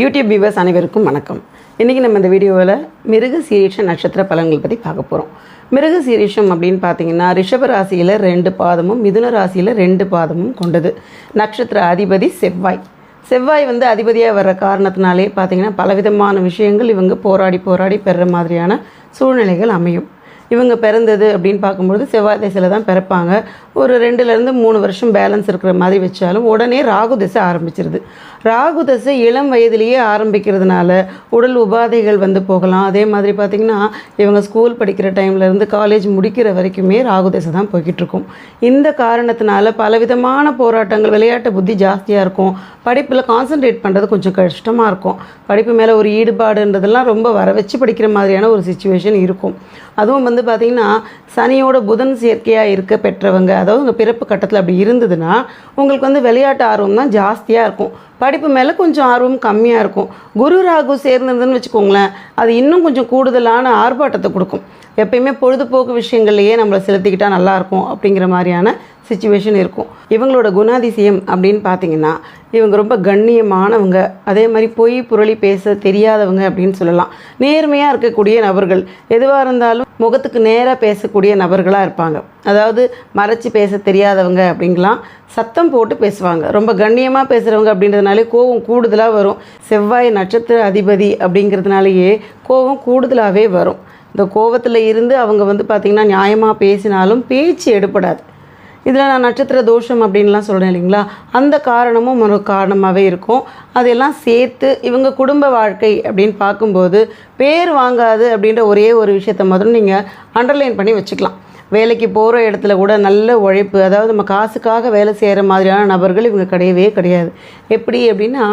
YouTube viewers அனைவருக்கும் வணக்கம். இன்றைக்கி நம்ம இந்த வீடியோவில் மிருக சீரீஷம் நட்சத்திர பலன்கள் பற்றி பார்க்க போகிறோம் மிருக சீரீஷம் அப்படின்னு பார்த்தீங்கன்னா ரிஷப ராசியில் ரெண்டு பாதமும் மிதுன ராசியில் ரெண்டு பாதமும் கொண்டது. நட்சத்திர அதிபதி செவ்வாய். செவ்வாய் வந்து அதிபதியாக வர்ற காரணத்தினாலே பார்த்தீங்கன்னா பலவிதமான விஷயங்கள் இவங்க போராடி போராடி பெறுற மாதிரியான சூழ்நிலைகள் அமையும். இவங்க பிறந்தது அப்படின்னு பார்க்கும்பொழுது செவ்வாய் திசையில் தான் பிறப்பாங்க. ஒரு ரெண்டுலேருந்து மூணு வருஷம் பேலன்ஸ் இருக்கிற மாதிரி வச்சாலும் உடனே ராகு திசை ஆரம்பிச்சிருது. ராகு திசை இளம் வயதிலேயே ஆரம்பிக்கிறதுனால உடல் உபாதைகள் வந்து போகலாம். அதே மாதிரி பார்த்திங்கன்னா இவங்க ஸ்கூல் படிக்கிற டைம்லேருந்து காலேஜ் முடிக்கிற வரைக்குமே ராகு திசை தான் போய்கிட்டு இருக்கும். இந்த காரணத்தினால பலவிதமான போராட்டங்கள் விளையாட்டு புத்தி ஜாஸ்தியாக இருக்கும். படிப்பில் கான்சென்ட்ரேட் பண்ணுறது கொஞ்சம் கஷ்டமாக இருக்கும். படிப்பு மேலே ஒரு ஈடுபாடுன்றதெல்லாம் ரொம்ப வர வச்சு படிக்கிற மாதிரியான ஒரு சுச்சுவேஷன் இருக்கும். அதுவும் வந்து பார்த்திங்கன்னா சனியோட புதன் சேர்க்கையாக இருக்க பெற்றவங்க அதாவது உங்கள் பிறப்பு கட்டத்தில் அப்படி இருந்ததுன்னா உங்களுக்கு வந்து விளையாட்டு ஆர்வம் தான் ஜாஸ்தியாக இருக்கும். படிப்பு மேலே கொஞ்சம் ஆர்வம் கம்மியாக இருக்கும். குரு ராகு சேர்ந்ததுன்னு வச்சுக்கோங்களேன் அது இன்னும் கொஞ்சம் கூடுதலான ஆர்ப்பாட்டத்தை கொடுக்கும். எப்பயுமே பொழுதுபோக்கு விஷயங்கள்லையே நம்மளை செலுத்திக்கிட்டால் நல்லாயிருக்கும் அப்படிங்கிற மாதிரியான சுச்சுவேஷன் இருக்கும். இவங்களோட குணாதிசயம் அப்படின்னு பார்த்தீங்கன்னா இவங்க ரொம்ப கண்ணியமானவங்க அதே மாதிரி பொய் புரளி பேச தெரியாதவங்க அப்படின்னு சொல்லலாம். நேர்மையாக இருக்கக்கூடிய நபர்கள் எதுவாக இருந்தாலும் முகத்துக்கு நேராக பேசக்கூடிய நபர்களாக இருப்பாங்க. அதாவது மறைச்சி பேச தெரியாதவங்க அப்படிங்கலாம் சத்தம் போட்டு பேசுவாங்க. ரொம்ப கண்ணியமாக பேசுகிறவங்க அப்படின்றதுனாலே கோவம் கூடுதலாக வரும். செவ்வாய் நட்சத்திர அதிபதி அப்படிங்கிறதுனாலேயே கோவம் கூடுதலாகவே வரும். இந்த கோவத்தில் இருந்து அவங்க வந்து பார்த்திங்கன்னா நியாயமாக பேசினாலும் பேச்சு எடுப்படாது இதில் நான் நட்சத்திர தோஷம் அப்படின்லாம் சொல்கிறேன் இல்லைங்களா? அந்த காரணமும் ஒரு காரணமாகவே இருக்கும். அதெல்லாம் சேர்த்து இவங்க குடும்ப வாழ்க்கை அப்படின்னு பார்க்கும்போது பேர் வாங்காது அப்படின்ற ஒரே ஒரு விஷயத்த முதல்ல நீங்கள் அண்டர்லைன் பண்ணி வச்சுக்கலாம். வேலைக்கு போகிற இடத்துல கூட நல்ல உழைப்பு அதாவது நம்ம காசுக்காக வேலை செய்கிற மாதிரியான நபர்கள் இவங்க கிடையவே கிடையாது. எப்படி அப்படின்னா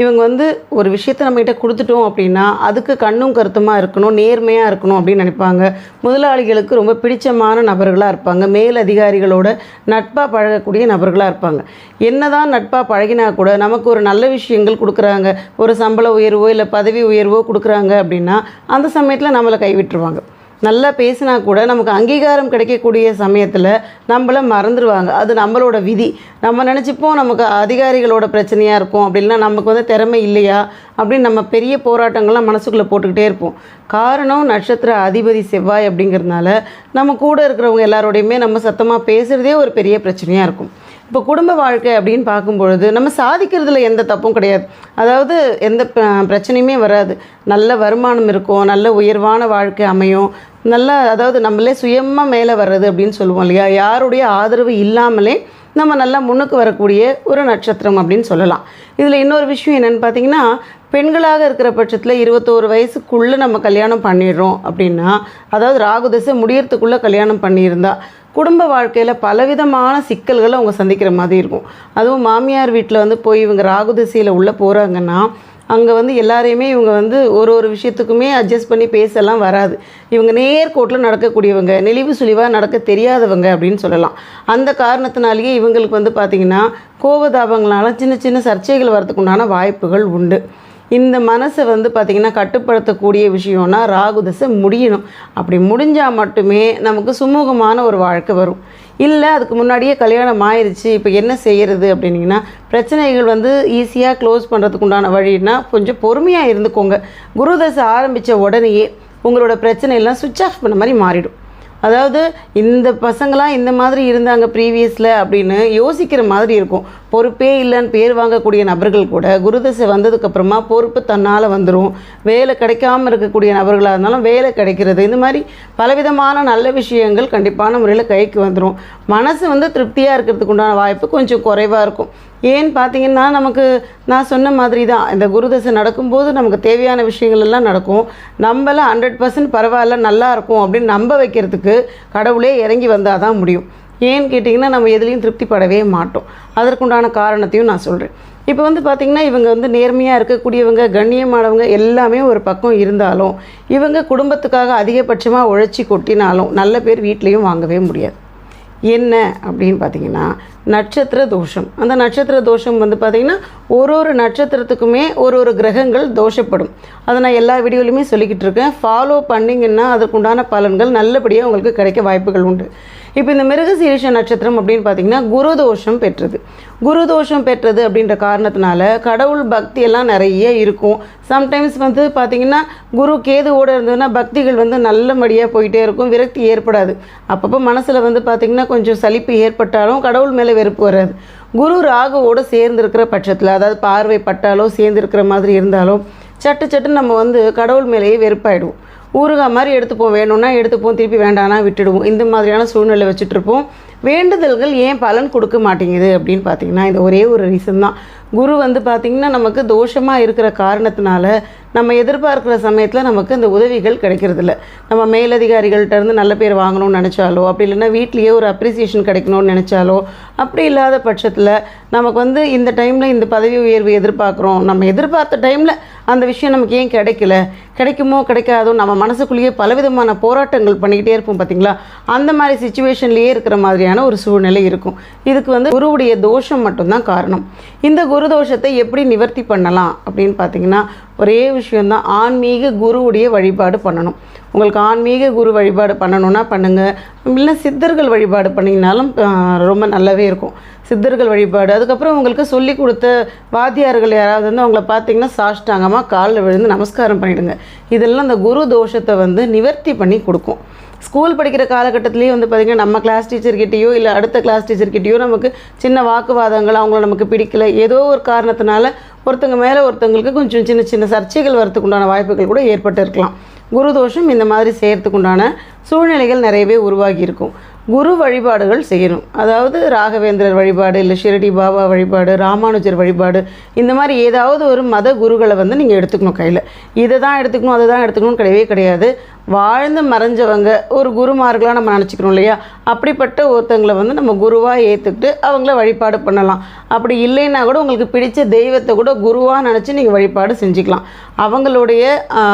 இவங்க வந்து ஒரு விஷயத்தை நம்மகிட்ட கொடுத்துட்டோம் அப்படின்னா அதுக்கு கண்ணும் கருத்துமாக இருக்கணும் நேர்மையாக இருக்கணும் அப்படின்னு நினைப்பாங்க. முதலாளிகளுக்கு ரொம்ப பிடிச்சமான நபர்களாக இருப்பாங்க. மேல் அதிகாரிகளோட நட்பாக பழகக்கூடிய நபர்களாக இருப்பாங்க. என்னதான் நட்பாக பழகினா கூட நமக்கு ஒரு நல்ல விஷயங்கள் கொடுக்குறாங்க. ஒரு சம்பள உயர்வோ இல்லை பதவி உயர்வோ கொடுக்குறாங்க அப்படின்னா அந்த சமயத்தில் நம்மளை கைவிட்டுருவாங்க. நல்லா பேசினா கூட நமக்கு அங்கீகாரம் கிடைக்கக்கூடிய சமயத்தில் நம்மளை மறந்துடுவாங்க அது நம்மளோட விதி. நம்ம நினச்சிப்போம் நமக்கு அதிகாரிகளோட பிரச்சனையாக இருக்கும். அப்படின்னா நமக்கு வந்து திறமை இல்லையா? அப்படின்னு நம்ம பெரிய போராட்டங்கள்லாம் மனசுக்குள்ளே போட்டுக்கிட்டே இருப்போம். காரணம் நட்சத்திர அதிபதி செவ்வாய் அப்படிங்கிறதுனால நம்ம கூட இருக்கிறவங்க எல்லாரோடையுமே நம்ம சத்தமாக பேசுகிறதே ஒரு பெரிய பிரச்சனையாக இருக்கும். இப்போ குடும்ப வாழ்க்கை அப்படின்னு பார்க்கும்பொழுது நம்ம சாதிக்கிறதுல எந்த தப்பும் கிடையாது. அதாவது எந்த பிரச்சனையுமே வராது. நல்ல வருமானம் இருக்கும் நல்ல உயர்வான வாழ்க்கை அமையும். நல்ல அதாவது நம்மளே சுயமாக மேலே வர்றது அப்படின்னு சொல்லுவோம் இல்லையா? யாருடைய ஆதரவு இல்லாமலே நம்ம நல்லா முன்னுக்கு வரக்கூடிய ஒரு நட்சத்திரம் அப்படின்னு சொல்லலாம். இதில் இன்னொரு விஷயம் என்னென்னு பார்த்தீங்கன்னா பெண்களாக இருக்கிற பட்சத்தில் இருபத்தோரு வயசுக்குள்ளே நம்ம கல்யாணம் பண்ணிடுறோம் அப்படின்னா அதாவது ராகு தசை முடியறதுக்குள்ளே கல்யாணம் பண்ணியிருந்தா குடும்ப வாழ்க்கையில் பலவிதமான சிக்கல்களை அவங்க சந்திக்கிற மாதிரி இருக்கும். அதுவும் மாமியார் வீட்டில் வந்து போய் இவங்க ராகு திசையில் உள்ளே போகிறாங்கன்னா அங்கே வந்து எல்லாரையுமே இவங்க வந்து ஒரு ஒரு விஷயத்துக்குமே அட்ஜஸ்ட் பண்ணி பேசலாம் வராது. இவங்க நேர்கோட்டில் நடக்கக்கூடியவங்க நெளிவு சுழிவாக நடக்க தெரியாதவங்க அப்படின்னு சொல்லலாம். அந்த காரணத்தினாலேயே இவங்களுக்கு வந்து பார்த்திங்கன்னா கோபதாபங்களால் சின்ன சின்ன சர்ச்சைகள் வரதுக்கு உண்டான வாய்ப்புகள் உண்டு. இந்த மனசை வந்து பார்த்திங்கன்னா கட்டுப்படுத்தக்கூடிய விஷயம்னா ராகு தசை முடியணும். அப்படி முடிஞ்சால் மட்டுமே நமக்கு சுமூகமான ஒரு வாழ்க்கை வரும். இல்லை அதுக்கு முன்னாடியே கல்யாணம் ஆயிடுச்சு இப்போ என்ன செய்கிறது அப்படின்னீங்கன்னா பிரச்சனைகள் வந்து ஈஸியாக க்ளோஸ் பண்ணுறதுக்கு உண்டான வழின்னா கொஞ்சம் பொறுமையாக இருந்துக்கோங்க. குரு தசை ஆரம்பித்த உடனேயே உங்களோட பிரச்சனையெல்லாம் சுவிட்ச் ஆஃப் பண்ண மாதிரி மாறிடும். அதாவது இந்த பசங்களாம் இந்த மாதிரி இருந்தாங்க ப்ரீவியஸில் அப்படின்னு யோசிக்கிற மாதிரி இருக்கும். பொறுப்பே இல்லைன்னு பேர் வாங்கக்கூடிய நபர்கள் கூட குருதசை வந்ததுக்கப்புறமா பொறுப்பு தன்னால் வந்துடும் வேலை கிடைக்காம இருக்கக்கூடிய நபர்களாக இருந்தாலும் வேலை கிடைக்கிறது. இந்த மாதிரி பலவிதமான நல்ல விஷயங்கள் கண்டிப்பான முறையில் கைக்கு வந்துடும் மனசு வந்து திருப்தியாக இருக்கிறதுக்கு உண்டான வாய்ப்பு கொஞ்சம் குறைவாக இருக்கும். ஏன்னு பார்த்தீங்கன்னா நமக்கு நான் சொன்ன மாதிரி தான் இந்த குருதசை நடக்கும்போது நமக்கு தேவையான விஷயங்கள் எல்லாம் நடக்கும். நம்மளாம் ஹண்ட்ரட் பர்சன்ட் பரவாயில்ல நல்லா இருக்கும் அப்படின்னு நம்ப வைக்கிறதுக்கு கடவுளே இறங்கி வந்தால் தான் முடியும். ஏன்னு கேட்டிங்கன்னா நம்ம எதுலேயும் திருப்திப்படவே மாட்டோம். அதற்குண்டான காரணத்தையும் நான் சொல்கிறேன் இப்போ வந்து பார்த்திங்கன்னா இவங்க வந்து நேர்மையாக இருக்கக்கூடியவங்க கண்ணியமானவங்க எல்லாமே ஒரு பக்கம் இருந்தாலும் இவங்க குடும்பத்துக்காக அதிகபட்சமாக உழைச்சி கொட்டினாலும் நல்ல பேர் வீட்லேயும் வாங்கவே முடியாது. என்ன அப்படின்னு பார்த்தீங்கன்னா நட்சத்திர தோஷம். அந்த நட்சத்திர தோஷம் வந்து பார்த்திங்கன்னா ஒரு ஒரு நட்சத்திரத்துக்குமே ஒரு ஒரு கிரகங்கள் தோஷப்படும். அதை நான் எல்லா வீடியோலையுமே சொல்லிக்கிட்டு இருக்கேன். ஃபாலோ பண்ணிங்கன்னா அதற்குண்டான பலன்கள் நல்லபடியாக உங்களுக்கு கிடைக்க வாய்ப்புகள் உண்டு. இப்போ இந்த மிருகசீரிஷ நட்சத்திரம் அப்படின்னு பார்த்தீங்கன்னா குரு தோஷம் பெற்றது. குரு தோஷம் பெற்றது அப்படின்ற காரணத்தினால கடவுள் பக்தி எல்லாம் நிறைய இருக்கும். சம்டைம்ஸ் வந்து பார்த்தீங்கன்னா குரு கேதுவோட இருந்ததுன்னா பக்திகள் வந்து நல்லபடியாக போயிட்டே இருக்கும். விரக்தி ஏற்படாது. அப்பப்போ மனசில் வந்து பார்த்திங்கன்னா கொஞ்சம் சலிப்பு ஏற்பட்டாலும் கடவுள் மேலே வெறுப்பு வராது. குரு ராகுவோடு சேர்ந்துருக்கிற பட்சத்தில் அதாவது பார்வை பட்டாலோ சேர்ந்துருக்கிற மாதிரி இருந்தாலும் சட்டு சட்டுன்னு நம்ம வந்து கடவுள் மேலேயே வெறுப்பாயிடுவோம். ஊறுகாய் மாதிரி எடுத்துப்போம். வேணும்னா எடுத்துப்போம். திருப்பி வேண்டானா விட்டுடுவோம். இந்த மாதிரியான சூழ்நிலை வச்சுட்ருப்போம் வேண்டுதல்கள் ஏன் பலன் கொடுக்க மாட்டேங்குது அப்படின்னு பார்த்தீங்கன்னா இந்த ஒரே ஒரு ரீசன் தான். குரு வந்து பார்த்திங்கன்னா நமக்கு தோஷமாக இருக்கிற காரணத்தினால நம்ம எதிர்பார்க்குற சமயத்தில் நமக்கு அந்த உதவிகள் கிடைக்கிறதில்ல. நம்ம மேலதிகாரிகள்கிட்ட இருந்து நல்ல பேர் வாங்கணும்னு நினச்சாலோ அப்படி இல்லைன்னா வீட்லேயே ஒரு அப்ரிசியேஷன் கிடைக்கணும்னு நினச்சாலோ அப்படி இல்லாத பட்சத்தில் நமக்கு வந்து இந்த டைமில் இந்த பதவி உயர்வு எதிர்பார்க்குறோம். நம்ம எதிர்பார்த்த டைமில் அந்த விஷயம் நமக்கு ஏன் கிடைக்கல? கிடைக்குமோ கிடைக்காதோ நம்ம மனசுக்குள்ளேயே பலவிதமான போராட்டங்கள் பண்ணிக்கிட்டே இருப்போம் பார்த்தீங்களா அந்த மாதிரி சுச்சுவேஷன்லேயே இருக்கிற மாதிரியான ஒரு சூழ்நிலை இருக்கும். இதுக்கு வந்து குருவுடைய தோஷம் மட்டும்தான் காரணம். இந்த குரு தோஷத்தை எப்படி நிவர்த்தி பண்ணலாம் அப்படின்னு பார்த்தீங்கன்னா ஒரே விஷயந்தான் ஆன்மீக குருவுடைய வழிபாடு பண்ணணும். உங்களுக்கு ஆன்மீக குரு வழிபாடு பண்ணணும்னா பண்ணுங்கள் இல்லை சித்தர்கள் வழிபாடு பண்ணிங்கனாலும் ரொம்ப நல்லாவே இருக்கும். சித்தர்கள் வழிபாடு. அதுக்கப்புறம் உங்களுக்கு சொல்லி கொடுத்த வாத்தியார்கள் யாராவது வந்து அவங்கள பார்த்தீங்கன்னா சாஷ்டாங்கமாக காலில் விழுந்து நமஸ்காரம் பண்ணிவிடுங்க இதெல்லாம் அந்த குரு தோஷத்தை வந்து நிவர்த்தி பண்ணி கொடுக்கும். ஸ்கூல் படிக்கிற காலகட்டத்திலேயே வந்து பார்த்திங்கன்னா நம்ம கிளாஸ் டீச்சர்கிட்டேயோ இல்லை அடுத்த கிளாஸ் டீச்சர்கிட்டயோ நமக்கு சின்ன வாக்குவாதங்கள் அவங்கள நமக்கு பிடிக்கல. ஏதோ ஒரு காரணத்தினால ஒருத்தங்க மேலே ஒருத்தங்களுக்கு கொஞ்சம் சின்ன சின்ன சர்ச்சைகள் வரத்துக்கு உண்டான வாய்ப்புகள் கூட ஏற்பட்டு இருக்கலாம் குரு தோஷம் இந்த மாதிரி செய்கிறதுக்கு உண்டான சூழ்நிலைகள் நிறையவே உருவாகி இருக்கும். குரு வழிபாடுகள் செய்யணும். அதாவது ராகவேந்திரர் வழிபாடு இல்லை ஷிரடி பாபா வழிபாடு ராமானுஜர் வழிபாடு இந்த மாதிரி ஏதாவது ஒரு மத குருகளை வந்து நீங்கள் எடுத்துக்கணும் கையில். இதை தான் எடுத்துக்கணும் அதை தான் எடுத்துக்கணும்னு கிடையவே கிடையாது. வாழ்ந்து மறைஞ்சவங்க ஒரு குருமார்களாக நம்ம நினச்சிக்கிறோம் இல்லையா? அப்படிப்பட்ட ஒருத்தங்களை வந்து நம்ம குருவாக ஏற்றுக்கிட்டு அவங்கள வழிபாடு பண்ணலாம். அப்படி இல்லைன்னா கூட உங்களுக்கு பிடித்த தெய்வத்தை கூட குருவாக நினச்சி நீங்கள் வழிபாடு செஞ்சுக்கலாம். அவங்களுடைய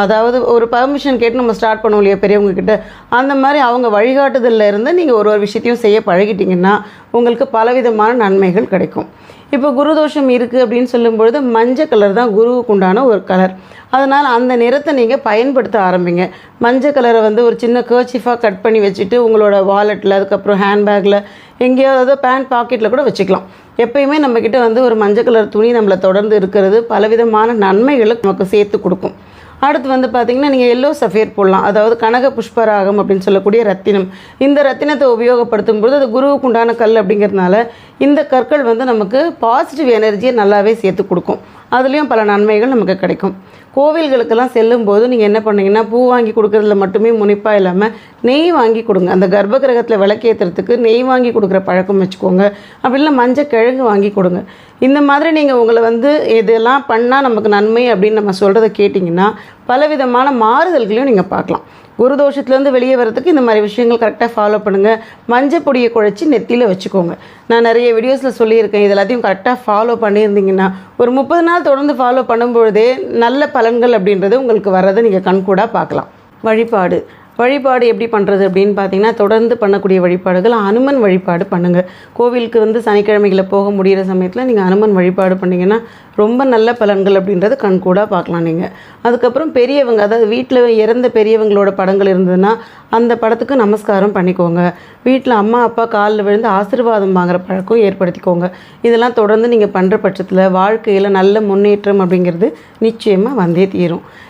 அதாவது ஒரு பர்மிஷன் கேட்டு நம்ம ஸ்டார்ட் பண்ணுவோம் இல்லையா பெரியவங்க கிட்ட? அந்த மாதிரி அவங்க வழிகாட்டுதலில் இருந்து நீங்கள் ஒரு ஒரு விஷயத்தையும் செய்ய பழகிட்டிங்கன்னா உங்களுக்கு பலவிதமான நன்மைகள் கிடைக்கும். இப்போ குரு தோஷம் இருக்குது அப்படின்னு சொல்லும்பொழுது மஞ்சள் கலர் தான் குருவுக்கு உண்டான ஒரு கலர் அதனால் அந்த நிறத்தை நீங்கள் பயன்படுத்த ஆரம்பிங்க. மஞ்சள் கலரை வந்து ஒரு சின்ன கேர்ச்சிஃபாக கட் பண்ணி வச்சுட்டு உங்களோட வாலெட்டில் அதுக்கப்புறம் ஹேண்ட்பேக்கில் எங்கேயாவது பேண்ட் பாக்கெட்டில் கூட வச்சுக்கலாம். எப்பயுமே நம்மக்கிட்ட வந்து ஒரு மஞ்சள் கலர் துணி நம்மளை தொடர்ந்து இருக்கிறது பலவிதமான நன்மைகளை நமக்கு சேர்த்து கொடுக்கும். அடுத்து வந்து பார்த்தீங்கன்னா நீங்கள் எல்லோ சஃபேர் போடலாம். அதாவது கனக புஷ்பராகம் அப்படின்னு சொல்லக்கூடிய ரத்தினம். இந்த ரத்தினத்தை உபயோகப்படுத்தும் பொழுது அது குருவுக்கு உண்டான கல் அப்படிங்கிறதுனால இந்த கற்கள் வந்து நமக்கு பாசிட்டிவ் எனர்ஜியை நல்லாவே சேர்த்து கொடுக்கும். அதுலேயும் பல நன்மைகள் நமக்கு கிடைக்கும். கோவில்களுக்கெல்லாம் செல்லும்போது நீங்கள் என்ன பண்ணீங்கன்னா பூ வாங்கி கொடுக்குறதுல மட்டுமே முனைப்பாக இல்லாமல் நெய் வாங்கி கொடுங்க. அந்த கர்ப்ப கிரகத்தில் விளக்கேற்றுறதுக்கு நெய் வாங்கி கொடுக்குற பழக்கம் வச்சுக்கோங்க. அப்படி இல்லை மஞ்சள் கிழங்கு வாங்கி கொடுங்க. இந்த மாதிரி நீங்கள் உங்களை வந்து இதெல்லாம் பண்ணால் நமக்கு நன்மை அப்படின்னு நம்ம சொல்கிறத கேட்டிங்கன்னா பலவிதமான மாறுதல்களையும் நீங்கள் பார்க்கலாம். குரு தோஷத்துலேருந்து வெளியே வரதுக்கு இந்த மாதிரி விஷயங்கள் கரெக்டாக ஃபாலோ பண்ணுங்கள் மஞ்சள் பொடியை குழைச்சி நெத்தியில் வச்சுக்கோங்க. நான் நிறைய வீடியோஸில் சொல்லியிருக்கேன் இது எல்லாத்தையும் கரெக்டாக ஃபாலோ பண்ணியிருந்தீங்கன்னா ஒரு முப்பது நாள் தொடர்ந்து ஃபாலோ பண்ணும்பொழுதே நல்ல பலன்கள் அப்படின்றது உங்களுக்கு வர்றதை நீங்கள் கண்கூடாக பார்க்கலாம். வழிபாடு. வழிபாடு எப்படி பண்ணுறது அப்படின்னு பார்த்தீங்கன்னா தொடர்ந்து பண்ணக்கூடிய வழிபாடுகள் அனுமன் வழிபாடு பண்ணுங்கள் கோவிலுக்கு வந்து சனிக்கிழமைகளை போக முடிகிற சமயத்தில் நீங்கள் அனுமன் வழிபாடு பண்ணிங்கன்னா ரொம்ப நல்ல பலன்கள் அப்படின்றது கண்கூடாக பார்க்கலாம் நீங்கள் அதுக்கப்புறம் பெரியவங்க அதாவது வீட்டில் இறந்த பெரியவங்களோட படங்கள் இருந்ததுன்னா அந்த படத்துக்கு நமஸ்காரம் பண்ணிக்கோங்க. வீட்டில் அம்மா அப்பா காலில் விழுந்து ஆசீர்வாதம் வாங்குற பழக்கம் ஏற்படுத்திக்கோங்க. இதெல்லாம் தொடர்ந்து நீங்கள் பண்ணுற பட்சத்தில் வாழ்க்கையில் நல்ல முன்னேற்றம் அப்படிங்கிறது நிச்சயமாக வந்தே தீரும்.